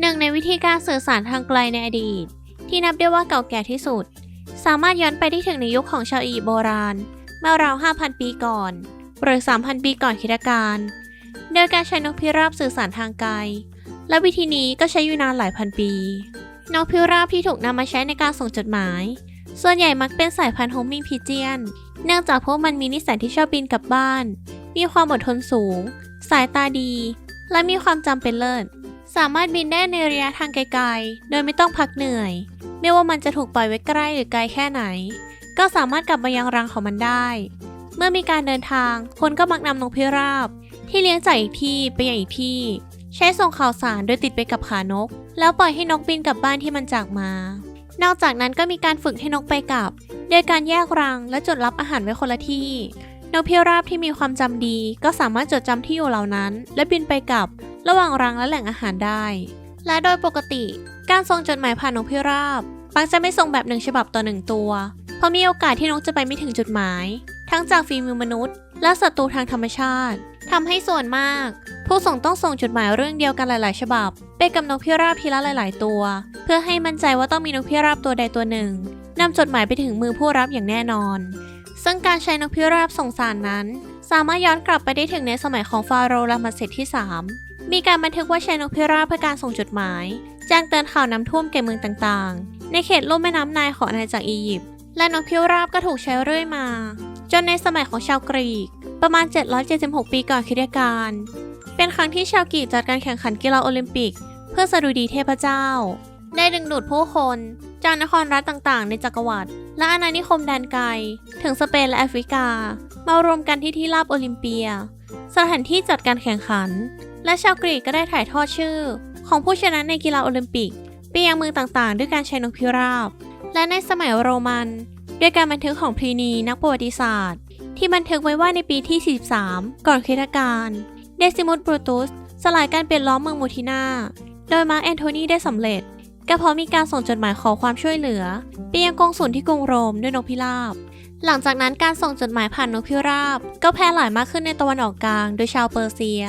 หนึ่งในวิธีการสื่อสารทางไกลในอดีต ที่นับได้ว่าเก่าแก่ที่สุด สามารถย้อนไปได้ถึงในยุคของชาวอียิปต์โบราณ เมื่อราว 5,000 ปีก่อน หรือ 3,000 ปีก่อนคริสตกาลโดยการใช้นกพิราบสื่อสารทางไกล และวิธีนี้ก็ใช้อยู่นานหลายพันปี นกพิราบที่ถูกนำมาใช้ในการส่งจดหมาย ส่วนใหญ่มักเป็นสายพันธุ์โฮมมิงพิเจียน เนื่องจากพวกมันมีนิสัยที่ชอบบินกลับบ้าน มีความอดทนสูง สายตาดี และมีความจำเป็นเลิศ สามารถบินได้ในระยะทางไกลๆ โดยไม่ต้องพักเหนื่อย ไม่ว่ามันจะถูกปล่อยไว้ใกล้หรือไกลแค่ไหน ก็สามารถกลับมายังรังของมันได้ เมื่อมีการเดินทาง คนก็มักนำนกพิราบ ที่เลี้ยงจากอีกที่ไปยังอีกที่ ใช้ส่งข่าวสารโดยติดไปกับขานก แล้วปล่อยให้นกบินกลับบ้านที่มันจากมา นอกจากนั้นก็มีการฝึกให้นกไปกลับ โดยการแยกรังและจดรับอาหารไว้คนละที่นกพิราบที่มีความจำดี ก็สามารถจดจำที่อยู่เหล่านั้น และบินไปกลับ ระหว่างรังและแหล่งอาหารได้ และโดยปกติ การส่งจดหมายผ่านนกพิราบมักจะไม่ส่งแบบหนึ่งฉบับต่อหนึ่งตัว เพราะมีโอกาสที่นกจะไปไม่ถึงจุดหมาย ทั้งจากฝีมือมนุษย์ และศัตรูทางธรรมชาติทำให้ส่วนมาก ผู้ส่งต้องส่งจดหมายเรื่องเดียวกันหลาย ๆ ฉบับไปกับนกพิราบทีละหลาย ๆ ตัว เพื่อให้มั่นใจว่าต้องมีนกพิราบตัวใดตัวหนึ่งนำจดหมายไปถึงมือผู้รับอย่างแน่นอน ซึ่งการใช้นกพิราบส่งสารนั้น สามารถย้อนกลับไปได้ถึงในสมัยของฟาโรห์รามเสดที่ 3 มีการบันทึกว่าใช้นกพิราบเพื่อการส่งจดหมาย แจ้งเตือนข่าวน้ำท่วมแก่เมืองต่างๆ ในเขตลุ่มแม่น้ำนายของอาณาจักรอียิปต์และนกพิราบก็ถูกใช้เรื่อยมา จนในสมัยของชาวกรีก ประมาณ 776 ปีก่อนคริสตกาลเป็นครั้งที่ชาวกรีกจัดการแข่งขันกีฬาโอลิมปิก เพื่อสดุดีเทพเจ้า ได้ดึงดูดผู้คนจากนครรัฐต่างๆ ในจักรวรรดิและอาณานิคมแดนไกล ถึงสเปนและแอฟริกา มารวมกันที่ที่ราบโอลิมเปีย สถานที่จัดการแข่งขัน และชาวกรีกก็ได้ถ่ายทอดชื่อ ของผู้ชนะในกีฬาโอลิมปิกไปยังเมืองต่างๆ ด้วยการใช้นกพิราบ และในสมัยโรมัน ด้วยการบันทึกของพลีนีนักประวัติศาสตร์ ที่บันทึกไว้ว่าในปีที่ 43 ก่อนคริสตกาลเดซิมุสบรูตุสสลายการเปลี่ยนล้อมเมืองมูทินา โดยมาร์กแอนโทนีได้สำเร็จก็เพราะมีการส่งจดหมายขอความช่วยเหลือไปยังกองสุลที่กรุงโรมด้วยนกพิราบ หลังจากนั้นการส่งจดหมายผ่านนกพิราบ ก็แพร่หลายมากขึ้นในตะวันออกกลาง โดยชาวเปอร์เซีย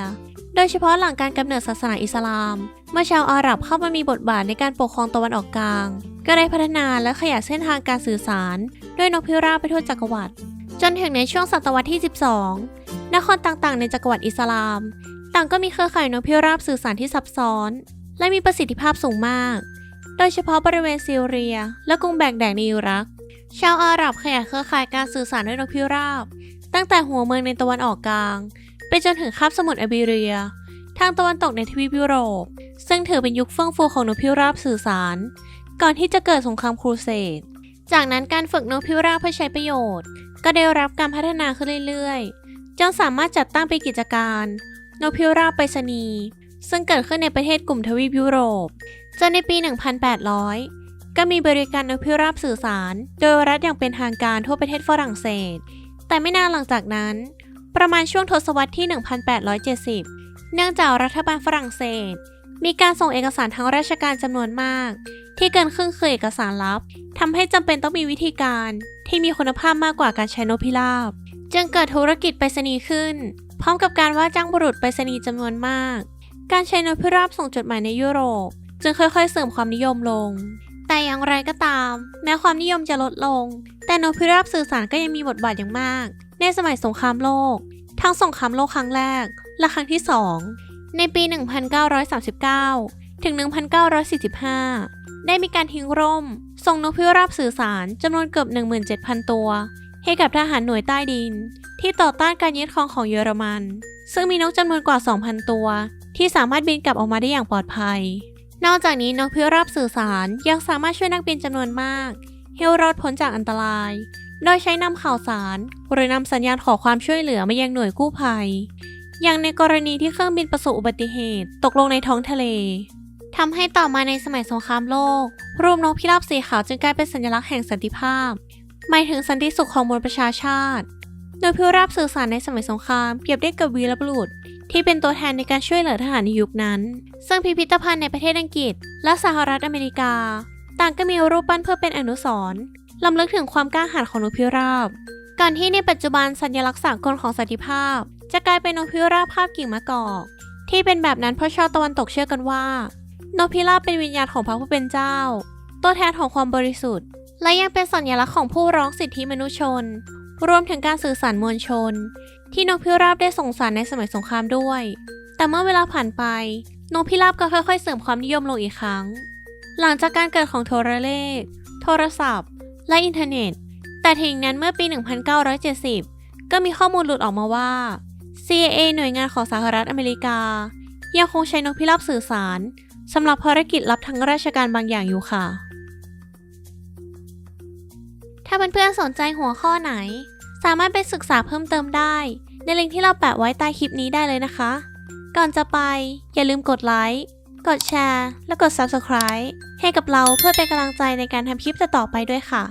โดยเฉพาะหลังการกำเนิดศาสนาอิสลาม เมื่อชาวอาหรับเข้ามามีบทบาทในการปกครองตะวันออกกลาง ก็ได้พัฒนาและขยายเส้นทางการสื่อสารด้วยนกพิราบไปทั่วจักรวรรดิจนถึงในช่วงศตวรรษที่ 12 นครต่างๆ ในจักรวรรดิอิสลาม ต่างก็มีเครือข่ายนกพิราบสื่อสารที่ซับซ้อน และมีประสิทธิภาพสูงมาก โดยเฉพาะบริเวณซีเรีย และกรุงแบกแดดในอิรัก ชาวอาหรับขยายเครือข่ายการสื่อสารด้วยนกพิราบ ตั้งแต่หัวเมืองในตะวันออกกลาง ไปจนถึงคาบสมุทรไอเบเรีย ทางตะวันตกในทวีปยุโรป ซึ่งถือเป็นยุคเฟื่องฟูของนกพิราบสื่อสาร ก่อนที่จะเกิดสงครามครูเสดจากนั้นการฝึกนกพิราบเพื่อใช้ประโยชน์ ก็ได้รับการพัฒนาขึ้นเรื่อยๆ จนสามารถจัดตั้งเป็นกิจการนกพิราบไปรษณีย์ซึ่งเกิดขึ้นในประเทศกลุ่มทวีปยุโรป จนในปี 1800 ก็มีบริการนกพิราบสื่อสาร โดยรัฐอย่างเป็นทางการทั่วประเทศฝรั่งเศส แต่ไม่นานหลังจากนั้น ประมาณช่วงทศวรรษที่ 1870 เนื่องจากรัฐบาลฝรั่งเศส มีการส่งเอกสารทางราชการจำนวนมาก ที่เกินครึ่งคือเอกสารลับทำให้จำเป็นต้องมีวิธีการที่มีคุณภาพมากกว่าการใช้นกพิราบ จึงเกิดธุรกิจไปรษณีย์ขึ้น พร้อมกับการว่าจ้างบุรุษไปรษณีย์จำนวนมาก การใช้นกพิราบส่งจดหมายในยุโรป จึงค่อยๆ เสริมความนิยมลง แต่อย่างไรก็ตาม แม้ความนิยมจะลดลง แต่นกพิราบสื่อสารก็ยังมีบทบาทอย่างมาก ในสมัยสงครามโลก ทั้งสงครามโลกครั้งแรก และครั้งที่ 2 ในปี 1939 ถึง 1945 ได้มีการทิ้งร่ม ส่งนกพิราบสื่อสารจำนวนเกือบ 17,000 ตัว ให้กับทหารหน่วยใต้ดิน ที่ต่อต้านการยึดครองของเยอรมัน ซึ่งมีนกจำนวนกว่า 2,000 ตัว ที่สามารถบินกลับออกมาได้อย่างปลอดภัย นอกจากนี้นกพิราบสื่อสารยังสามารถช่วยนักบินจำนวนมากให้รอดพ้นจากอันตราย โดยใช้นำข่าวสาร หรือนำสัญญาณขอความช่วยเหลือมายังหน่วยกู้ภัย อย่างในกรณีที่เครื่องบินประสบอุบัติเหตุ ตกลงในท้องทะเลทำให้ต่อมาในสมัยสงครามโลก รูปนกพิราบสีขาวจึงกลายเป็นสัญลักษณ์แห่งสันติภาพ หมายถึงสันติสุขของมวลประชาชาติ โดยพิราบสื่อสารในสมัยสงครามเปรียบได้กับวีรบุรุษที่เป็นตัวแทนในการช่วยเหลือทหารในยุคนั้น ซึ่งพิพิธภัณฑ์ในประเทศอังกฤษ และสหรัฐอเมริกา ต่างก็มีรูปปั้นเพื่อเป็นอนุสรณ์ ลำลึกถึงความกล้าหาญของนกพิราบก่อนที่ในปัจจุบันสัญลักษณ์สากลของสันติภาพ จะกลายเป็นนกพิราบภาพกิ่งมะกอก ที่เป็นแบบนั้นเพราะชาวตะวันตกเชื่อกันว่านนกพิราบเป็นวิญญาณของพระผู้เป็นเจ้า ตัวแทนของความบริสุทธิ์ และยังเป็นสัญลักษณ์ของผู้ร้องสิทธิมนุษยชน รวมถึงการสื่อสารมวลชน ที่นกพิราบได้ส่งสารในสมัยสงครามด้วย แต่เมื่อเวลาผ่านไปนกพิราบก็ค่อยๆ เสริมความนิยมลงอีกครั้ง หลังจากการเกิดของโทรเลข โทรศัพท์ และอินเทอร์เน็ต แต่ถึงนั้นเมื่อปี 1970 ก็มีข้อมูลหลุดออกมาว่า CIA หน่วยงานของสหรัฐอเมริกา ยังคงใช้นกพิราบสื่อสารสำหรับภารกิจลับทางราชการบางอย่างอยู่ค่ะ ถ้าเพื่อนๆสนใจหัวข้อไหน สามารถไปศึกษาเพิ่มเติมได้ ในลิงก์ที่เราแปะไว้ใต้คลิปนี้ได้เลยนะคะ ก่อนจะไปอย่าลืมกดไลค์ กดแชร์ และกด Subscribe ให้กับเราเพื่อเป็นกำลังใจในการทำคลิปต่อๆไปด้วยค่ะ